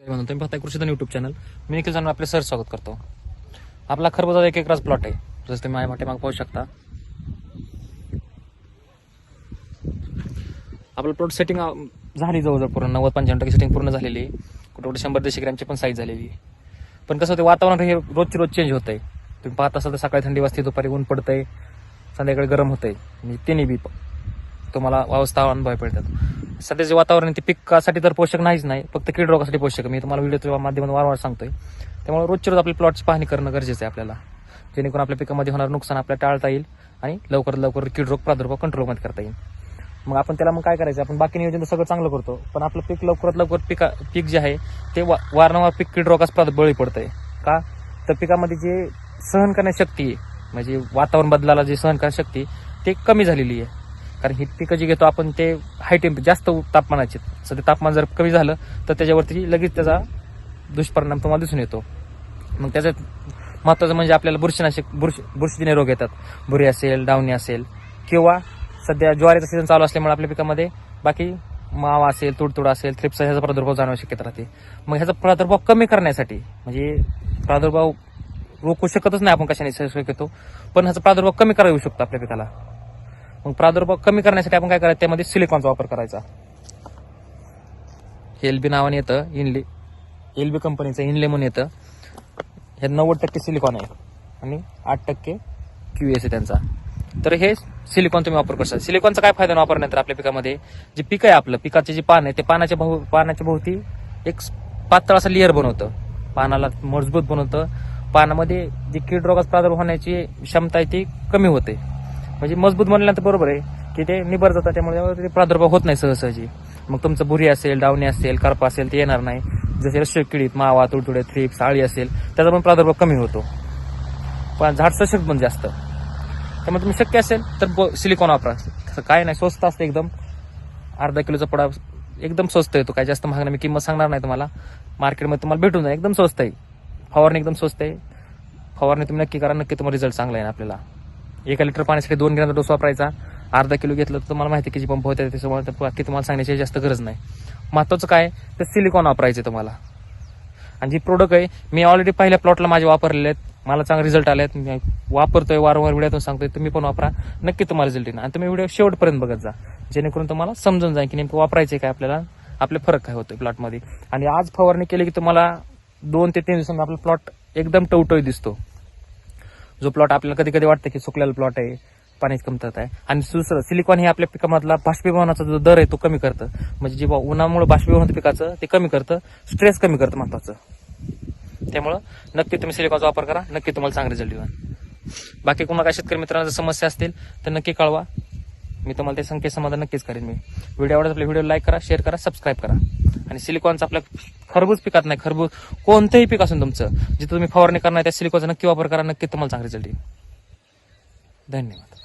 म्हणून तुम्ही पाहताय कृषीधन युट्यूब चॅनल मी निखिल जाणून आपले सर स्वागत करतो. आपला खरबुजा एक एकराच प्लॉट आहे. जसं तुम्ही माझ्या मागे पाहू शकता. आपलं प्लॉट सेटिंग झाली जवळजवळ पूर्ण. नव्वद पंच्याण्णव टक्के सेटिंग पूर्ण झालेली आहे. कुठे कुठे शंभर दीडशे ग्रॅमची पण साईज झालेली आहे. पण कसं होते वातावरण हे रोजची रोज चेंज होत आहे तुम्ही पाहत असाल तर सकाळी थंडी वाजते दुपारी ऊन पडतंय संध्याकाळी गरम होतंय. म्हणजे तिन्ही बी तुम्हाला अवस्था अनुभव पडतात. सध्याचे वातावरण ते पिकासाठी तर पोषक नाहीच नाही फक्त कीड रोगासाठी पोषक मी तुम्हाला व्हिडिओच्या माध्यमातून वारंवार सांगतोय. त्यामुळे रोजच्या रोज आपल्या प्लॉटची पाहणी करणं गरजेचं आहे आपल्याला. जेणेकरून आपल्या पिकामध्ये होणार नुकसान आपल्याला टाळता येईल आणि लवकरात लवकर कीड रोग प्रादुर्भाव कंट्रोलमध्ये करता येईल. मग आपण त्याला मग काय करायचं? आपण बाकी नियोजन तर सगळं चांगलं करतो पण आपलं पीक लवकरात लवकर पिका पीक जे आहे ते वा- वारंवार पीक कीड रोगास बळी पडतंय. का? तर पिकामध्ये जे सहन करण्याची शक्ती आहे म्हणजे वातावरण बदलाला जे सहन करण्याची शक्ती ते कमी झालेली आहे. कारण ही पिकं जी घेतो आपण ते हाय टेम्प जास्त तापमानाचे. सध्या तापमान जर कमी झालं तर त्याच्यावरती लगेच त्याचा दुष्परिणाम तुम्हाला दिसून येतो. मग त्याचं महत्वाचं म्हणजे आपल्याला बुरशीनाशक बुरश बुरशीजन्य रोग येतात. बुरी असेल डावणी असेल किंवा सध्या ज्वारीचा सीझन चालू असल्यामुळे आपल्या पिकामध्ये बाकी मावा असेल तुडतुड असेल थ्रिप्स ह्याचा प्रादुर्भाव जाणवू शक्यता राहते. मग ह्याचा प्रादुर्भाव कमी करण्यासाठी म्हणजे प्रादुर्भाव रोखू शकतच नाही आपण कशाने शक्यतो पण ह्याचा प्रादुर्भाव कमी करा येऊ शकतो आपल्या पिकाला. मग प्रादुर्भाव कमी करण्यासाठी आपण काय करायचं? त्यामध्ये सिलिकॉनचा वापर करायचा. हे एलबी नावाने येतं इनले एलबी कंपनीचं इनले म्हणून येतं. हे नव्वद टक्के सिलिकॉन आहे. आणि आठ टक्के क्यू एस आहे त्यांचा. तर हे सिलिकॉन तुम्ही वापर करता सिलिकॉनचा काय फायदा वापरण्यात आपल्या पिकामध्ये? जे पीक आहे आपलं पिकाचे जे पान आहे ते पानाच्या भाऊ पानाच्या भोवती एक पातळ असा लेअर बनवतं. पानाला मजबूत बनवतं. पानामध्ये जी कीड रोगाचा प्रादुर्भाव होण्याची क्षमता आहे ती कमी होते. म्हणजे मजबूत बनल्यानंतर बरोबर आहे की ते निबर जातात त्यामुळे ते प्रादुर्भाव होत नाही सहजसहजी. मग तुमचं बुरी असेल डावणी असेल करपा असेल ते येणार नाही. जसे रश्य किडीत मावा तुडतुडे थ्रीप साळी असेल त्याचा पण प्रादुर्भाव कमी होतो. पण झाड सशक्त पण जास्त. त्यामुळे तुम्ही शक्य असेल तर सिलिकॉन वापरा. तसं काय नाही स्वस्त असतं एकदम. अर्धा किलोचा पडा एकदम स्वस्त येतो. काय जास्त महाग नाही मी किंमत सांगणार नाही तुम्हाला. मार्केटमध्ये तुम्हाला भेटून जाईल. एकदम स्वस्त आहे. फवारणी एकदम स्वस्त आहे. फवारणी तुम्ही नक्की करा. नक्की तुम्हाला रिझल्ट चांगला आहे आपल्याला. एका लिटर पाण्यासाठी दोन ग्रॅमचा डोस वापरायचा. अर्धा किलो घेतलं तर तुम्हाला माहिती आहे किती पंप होते त्याच्यामुळे ते बाकी तुम्हाला सांगण्याची जास्त गरज नाही. महत्वाचं काय? तर सिलिकॉन वापरायचे तुम्हाला. आणि जी प्रोडक्ट आहे मी ऑलरेडी पहिल्या प्लॉटला माझे वापरलेले आहेत. मला चांगले रिझल्ट आले आहेत मी वापरतोय वारंवार व्हिडिओतून सांगतोय. तुम्ही पण वापरा. नक्की तुम्हाला रिझल्ट येईल आणि तुम्ही व्हिडिओ शेवटपर्यंत बघत जा. जेणेकरून तुम्हाला समजून जाईल की नेमकं वापरायचे काय आपल्याला. आपले फरक काय होतोय प्लॉटमध्ये आणि आज फवारणी केली की तुम्हाला दोन ते तीन दिवसांनी आपला प्लॉट एकदम टवटवी दिसतो. जो प्लॉट आपल्याला कधी कधी वाटतं की सुकलेला प्लॉट आहे पाण्याची कमतरता आहे. आणि दुसरं सिलिकॉन हे आपल्या पिकामधला बाष्पीभवनाचा जो दर आहे तो कमी करतं. म्हणजे जेव्हा उन्हामुळे बाष्पीभवन होतं पिकाचं ते कमी करतं स्ट्रेस कमी करतं महत्वाचं. त्यामुळं नक्की तुम्ही सिलिकॉनचा वापर करा नक्की तुम्हाला चांगले रिझल्ट येईल बाकी कोणा काय शेतकरी मित्रांना जर समस्या असतील तर नक्की कळवा. मी तुम्हाला ते संकेत समाधान नक्कीच करेन मी. व्हिडिओ आवडत आपले व्हिडिओ लाईक करा शेअर करा सबस्क्राईब करा. आणि सिलिकॉनचा आपल्या खरबूज पिकात नाही. खरबूज कोणतंही पीक असून तुमचं जिथं तुम्ही फवारणी करणार त्या सिलिकॉनचा नक्की वापर करा नक्की तुम्हाला चांगली रिझल्ट येईल. धन्यवाद.